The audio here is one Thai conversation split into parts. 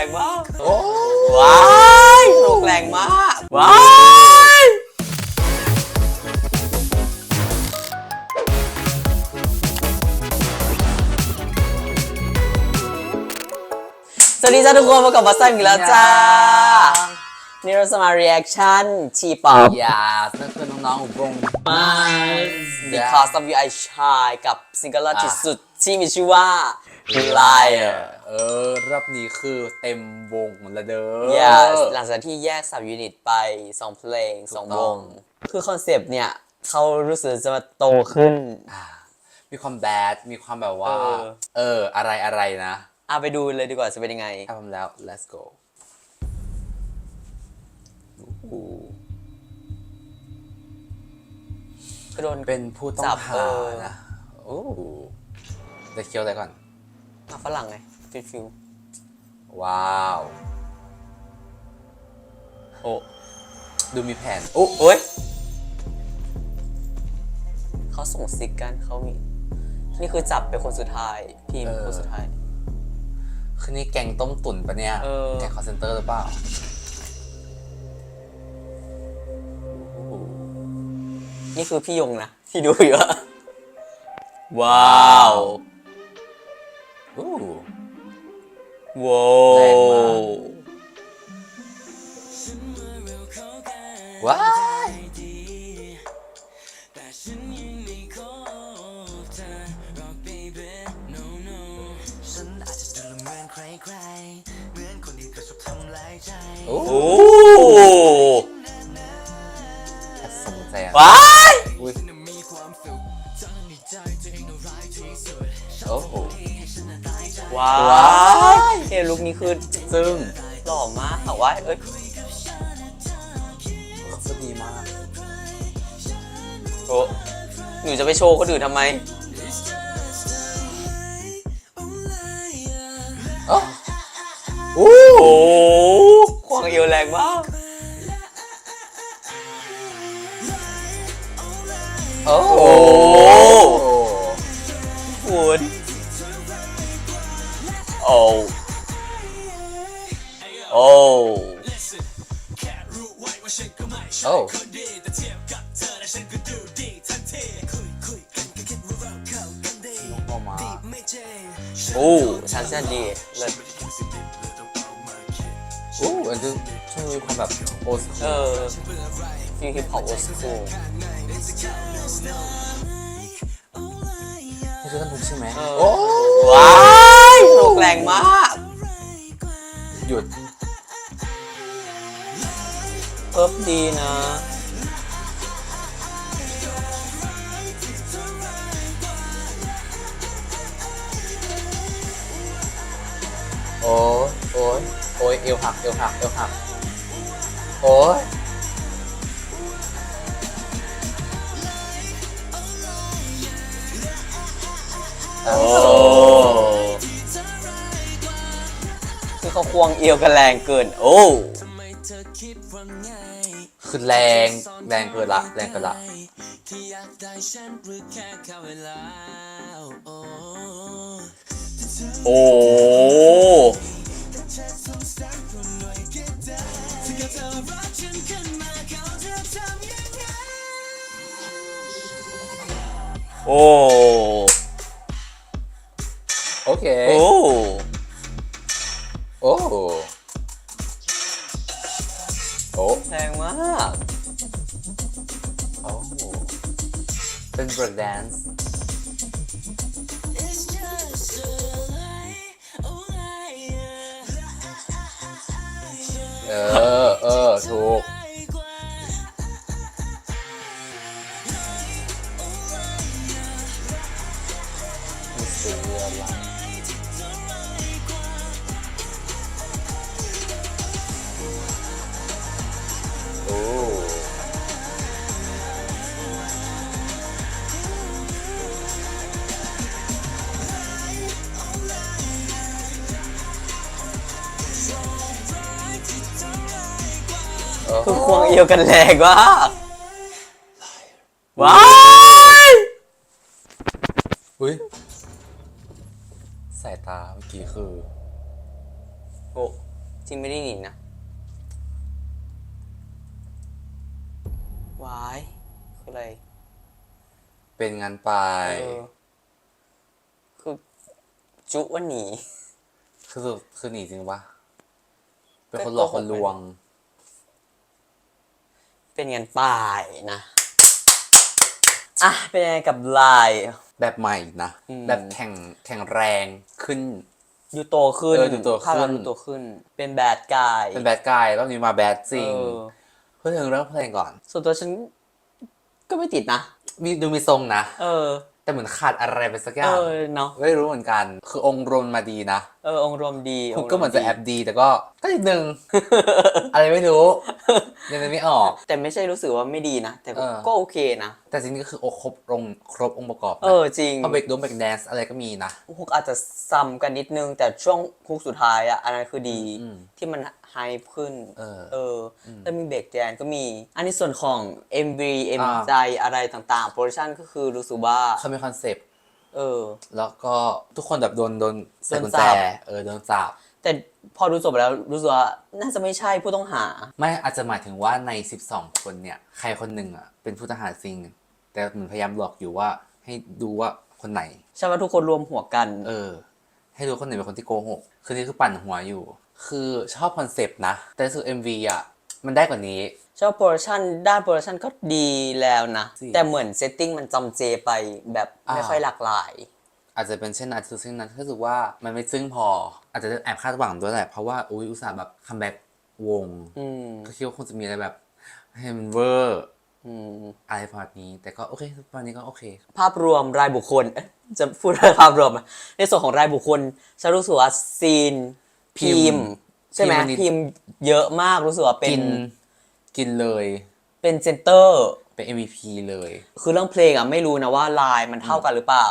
รงมากโอ้ว้ายนกแรงมากว้ายสวัสดีจ้าทุกคนมากับบัสซันอีกแล้วจ้า นี่เราจะมา reaction ชีป๊อปยานั่นคือน้องๆวง Because of You I Shine กับซิงเกิลล่าอะที่สุด ที่มีชื่อว่า Liar เออรอบนี้คือเต็มวงละเด้อ yes หลังจากที่แยกสับยูนิตไป 2 เพลง 2วถูกต้องงคือคอนเซปต์เนี่ยเขารู้สึกจะมาโตขึ้นอ่ามีความแบด มีความแบบว่า เออเอออะไรอะไรนะอะไปดูเลยดีกว่าจะเป็นยังไงถ้าพร้อมแล้ว let's go ก็โดนเป็นผู้ต้อจังบหาเออนะ โอ้ จะเคี้ยวอะไรก่อนมาฝรั่งไงฟิลฟิลว้าว โอ้ดูมีแผนโอ้โอ้ยเขาส่งซิกกันเขามีนี่คือจับเป็นคนสุดท้ายพิมพ์คนสุดท้าย คือนี่แกงต้มตุ๋นปะเนี่ย เออ แกงคอเซนเตอร์หรือเปล่าโอ้โหนี่คือพี่ยงนะที่ดูอยู่อะว้าว ว้าแรงมากวว้ายฉันอาจจะดูเหมือนใครๆเหมือนคนที่เคยชอบทำร้ายใจโอ้โอ้แอบสนใจอะว้ายอุ้ยมีความสุขทั้งในใจตัวเองน่าร้ายที่สุดโอ้โหให้ฉันน่ะตายใจว้าว้ายเฮ้ย ลุคนี้คือซึ่งหล่อมากแต่ว่าเอ้ยก็ดีมากโอ้หนูจะไปโชว์คนอื่นทำไมโอ้โอ้โอ้ควงเอวแรงมากโอ้ ชันชันดีเลยโอ้อันนี้ช่วงนี้มีความแบบโอสเออฟิลฮิปฮอปโอสคูลนี่คือท่านทุกใช่ไหมเออโอ้ว้ายนกแรงมาก หยุดเพิ่มดีนะ โอ้ยเอวหักเอวหักเอวหักโอ้ยโอ้คือเขาควงเอวกันแรงเกิน โอ้ทำไมเธอคิดว่าง่ายคือแรงแรงเกินละแรงเกินละที่อ ยากได้ฉันหรือแค่เข้าเวลาโอ้โอ้โอ้โอเคโเออ เออ ถูก คือควงเอวกันแรงมากว้ายอุ้ยสายตาเมื่อกี้คือ โอ้จริงไม่ได้หนีนะวายคืออะไรเป็นงานไปเออคือจุว่าหนี คือคือหนีจริงปะเป็นก็คนหลอกโกหกคนลวง เป็นเงินป่ายนะ อะ เป็นยังไงกับลาย แบบใหม่นะ อืม แบบแข่งแข่งแรงขึ้นดูโตขึ้นเออดูโตขึ้น ภาพลักษณ์ดูโตขึ้น เป็นแบดกายเป็นแบดกายรอบนี้มาแบดจริงเออพูดถึงเรื่องเพลงก่อน ส่วนตัวฉันก็ไม่ติดนะ มีดูมีทรงนะ เออ แต่เหมือนขาดอะไรไปสักอเอย่าง อเนาะ ไม่รู้เหมือนกัน คือองค์รวมมาดีนะ เออองค์รวมดีคุงณค์รวก็เหมือนจะแอบดีแต่ก็ก็นิดนึง อะไรไม่รู้ยังนึกไม่ออก แต่ไม่ใช่รู้สึกว่าไม่ดีนะ แต่ก็เออก็โอเคนะ แต่จริงๆก็คือโอครบองค์ครบองค์ประกอบนะเออจริงเพราะเบรกดงเบรกแดนซ์อะไรก็มีนะฮุกอาจจะซ้ำกันนิดนึง แต่ช่วงฮุกสุดท้ายอะอันนั้นคือดีอืมที่มันไฮขึ้น เออเอออแล้วมีเบรกแดนก็มี อันนี้ส่วนของ MV M อ่าใจอะไรต่างๆโปรดักชันก็คือรู้สึกว่าเขามีคอนเซปต์ เออ แล้วก็ทุกคนแบบโดนโดนใส่กุญโดนแจจับ เออโดนจับแต่พอดูจบแล้วรู้สึกว่าน่าจะไม่ใช่ผู้ต้องหา ไม่อาจจะหมายถึงว่าใน 12 คนเนี่ย ใครคนหนึ่งอะเป็นผู้ต้องหาจริง แต่เหมือนพยายามหลอกอยู่ว่า ให้ดูว่าคนไหน ใช่ว่าทุกคนรวมหัวกัน เออ ให้ดูคนไหนเป็นคนที่โกหก คือนี่คือปั่นหัวอยู่ คือชอบคอนเซปต์นะ แต่รู้สึก MV อะ มันได้กว่านี้ ชอบโปรดักชันด้านโปรดักชันก็ดีแล้วนะ จริงแต่เหมือนเซตติ้งมันจำเจไปแบบไม่อ่าค่อยหลากหลาย อาจจะเป็นเช่นนั้นคือเช่นนั้นรู้สึกว่ามันไม่ซึ้งพอ อาจจะแอบคาดหวังด้วยแหละเพราะว่าอุ้ยอุตส่าห์แบบคัมแบ็กวง อืมก็คิดว่าคงจะมีอะไรแบบให้มันเวอร์อืมอะไรประมาณนี้ แต่ก็โอเคประมาณนี้ก็โอเค ภาพรวมรายบุคคลเอ๊ะจะพูดเรื่องภาพรวมอะในส่วนของรายบุคคลฉันรู้สึกว่าซีนพิพิมมพ์พ์ ใช่ไหมพิมพ์อันนี้พิมพ์เยอะมากรู้สึกว่าเป็กินนกินเลยเป็นเซนเตอร์ เป็น MVP เลย คือเรื่องเพลงอะไม่รู้นะว่าลายมันเท่ากันหรือเปล่า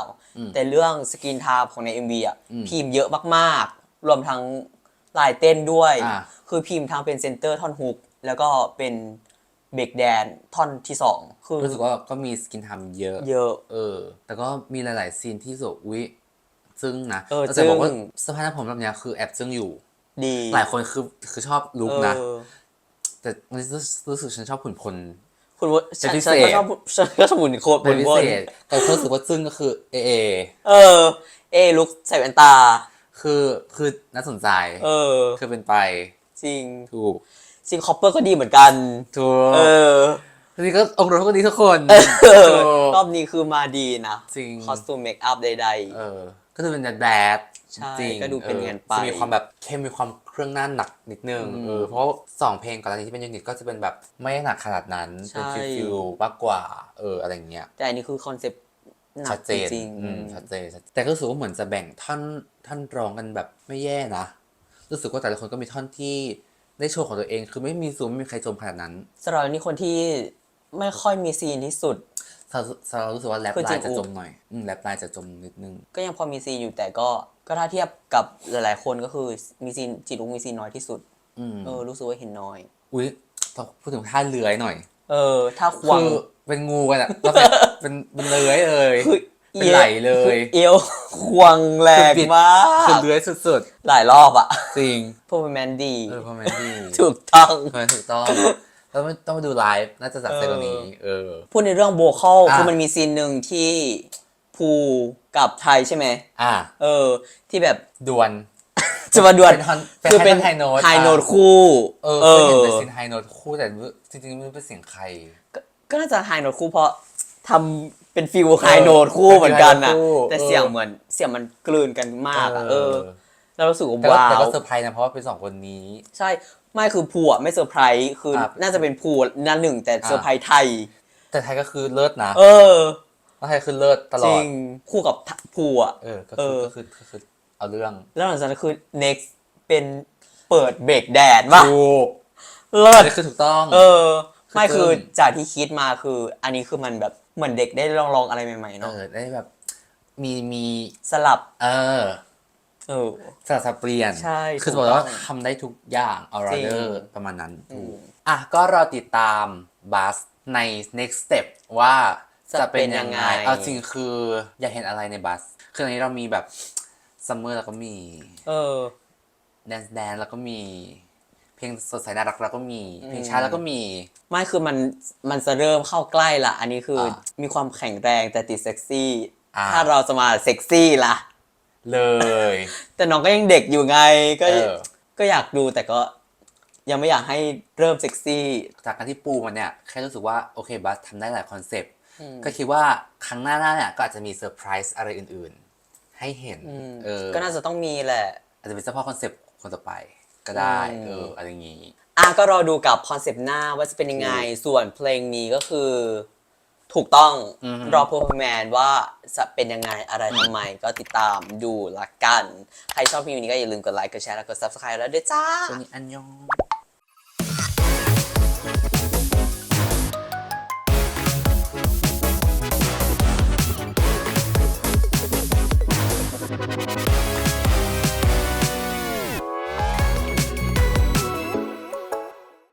แต่เรื่องสกินทาของใน MV อะอืมพิมพ์เยอะมากๆ รวมทั้งลายเต้นด้วย อ่า คือพิมพ์ทั้งเป็นเซนเตอร์ท่อนฮุก แล้วก็เป็นเบรกแดนท่อนที่สองคือรู้สึกว่าก็มีสกินทำเยอะ เยอะ เออ แต่ก็มีหลาย ๆ ซีนที่รู้สุอุ๊ย ซึ้งนะเออแต่จะบอกว่าจึ้ง สภาพหน้าผมแบบเนี้ยคือแอบซึ้งอยู่ ดีหลายคนคือคือชอบลุคนะ เออแต่รู้สึกรู้สึกฉันชอบขุนพล คุณว่าฉันเป็นพิฉันเศษก็ชอบฉันก็ชอบหมุนโคตรเป็นพิบนเศษแต่รู้สึกว่าซึ้งก็คือเอเอเออ เอลุกใส่แว่นตา คือคือน่าสนใจ เออ คือเป็นไปจริง ถูกจริงคอปเปอร์ก็ดีเหมือนกัน ถูกเออทีนี้ก็องค์รวมก็ดีทุกคนเอถูอกรอบนี้คือมาดีนะ จริงคอสตูมเมคอัพใดเออ ก็จะเป็นแบดใช่จริงก็ดูเป็นเงินไป จะมีความแบบเข้มมีความเครื่องหน้าหนักนิดนึงอืมเออเพราะสองเพลงก่อนหน้านี้ที่เป็นยูนิตก็จะเป็นแบบไม่หนักขนาดนั้นใช่เป็นฟิลๆมากกว่าเอออะไรอย่างเงี้ยๆแต่อันนี้คือคอนเซปต์หนัชักดเจนจริงอืมชัดเจนชัดเจนแต่ก็รู้สึกว่าเหมือนจะแบ่งท่อนท่อนร้องกันแบบไม่แย่นะ รู้สึกว่าแต่ละคนก็มีท่อนที่ได้โชว์ของตัวเอง คือไม่มีซูมไม่มีใครจมขนาดนั้น สำหรับอันนี้คนที่ไม่ค่อยมีซีนที่สุด สำหรับสำหรับเรารู้สึกว่าแรปคือไลจริงน์จะจมหน่อยอืมแรปไลน์จะจมนิดนึง ก็ยังพอมีซีนอยู่แต่ก็ก็ถ้าเทียบกับหลาย ๆ คนก็คือมีซีนจิตลุกมีซีนน้อยที่สุดอืม เออรู้สึกว่าเห็นน้อย อุ้ยต้องพูดถึงท่าเลื้อยหน่อย เออ ถ้าควงคือเป็นงูกันอะแล้วแบบเป็นเป็นเลื้อยเลยคือเป็นไหลเลยคือเอว ควงแรงคือบิดมากคือเลื้อยสุดหลายรอบอะๆจริง พวกแมนดี เออพอแมนดี้ถูกต้อง พอแมนถูกต้อง แล้วไม่ต้องไปดูไลฟ์น่าจะจัดเซตตรงนี้ เออ พูดในเรื่องโบคอลอะ คือมันมีซีนหนึ่งที่ภูกับไทยใช่ไหมอะเออ ที่แบบ ดวลจะมาดวลเป็นท่อนเป็นคือเป็นไฮโน้ต ไฮโน้ตอะคู่ เออเอเคยอเห็นเป็นซีนไฮโน้ตคู่แต่จริงๆไม่รู้เป็นเสียงใคร ก็ก็น่าจะไฮโน้ตคู่เพราะทำเป็นฟิลไฮโน้ตคู่เหมือนกันอะเป็นฟิล high note คู่แต่เสียงเหมือนเสียงมันกลืนกันมากอะเออแล้วรู้สึกว่าแต่ก็ว้าแต่วก็เซอร์ไพรส์นะเพราะว่าเป็นสองคนนี้ ใช่ ไม่คือภูอะไม่เซอร์ไพรส์คือครับ น่าจะเป็นภูนั่นหนึ่งแต่เซอร์ไพรส์ไทย แต่ไทยก็คือเลิศนะเออ แล้วไทยคือเลิศตลจอริดงคู่กับภูอะเออก็เอคืออ ก็คือก็คือเอาเรื่องแล้วหลังจากนั้นคือ next เป็นเปิดเบรกแดดว่าถูกเลิอัศนนี้คือถูกต้อง เออ ไม่คือคือจึ้งจากที่คิดมาคือ อันนี้คือมันแบบเหมือนเด็กได้ลองลองอะไรใหม่ๆเอเนาะอได้แบบมีมีสลับ เออ สลับสับเปลี่ยน ใช่คือถูจะกบอกว่าต้องทำได้ทุกอย่างออจริเดอร์ประมาณนั้นถูกอะก็รอติดตามบัสใน next step ว่าจะจะเป็นยังไงเป็นยังไง เอาจริงคืออยากเห็นอะไรในบัส คือตอนนี้เรามีแบบซัมเมอร์แล้วก็มีเออ แดนซ์แดนแล้วก็มี เพลงสดใสน่ารักเราก็มี เพลงช้าเราก็มี ไม่คือมันมันจะเริ่มเข้าใกล้ละ อันนี้คืออามีความแข็งแรงแต่ติดเซ็กซี่ อ่า ถ้าเราจะมาเซ็กซี่ละ เลย แต่น้องก็ยังเด็กอยู่ไงก็เออ ก็อยากดูแต่ก็ยังไม่อยากให้เริ่มเซ็กซี่ จากการที่ปูมันเนี่ย แค่รู้สึกว่า โอเคบัสทำได้หลายคอนเซปต์ ก็คิดว่าครั้งหน้าหน้าเนี่ยก็อาจจะมีเซอร์ไพรส์อะไรอื่นๆ ให้เห็น เออก็น่าจะต้องมีแหละ อาจจะเป็นเฉพาะคอนเซปต์คนต่อไปก็ได้ อืม เอออะไรอย่างงี้ อะก็รอดูกับคอนเซปต์หน้าว่าจะเป็นยังไง ส่วนเพลงนี้ก็คือ ถูกต้องอือฮึ รอ performance ว่าจะเป็นยังไงอะไรทำไมก็ติดตามดูละกัน ใครชอบคลิปนี้ก็อย่าลืมกดไลค์กดแชร์แล้วกด subscribe แล้วด้วยจ้า ตัวนี้อันยอง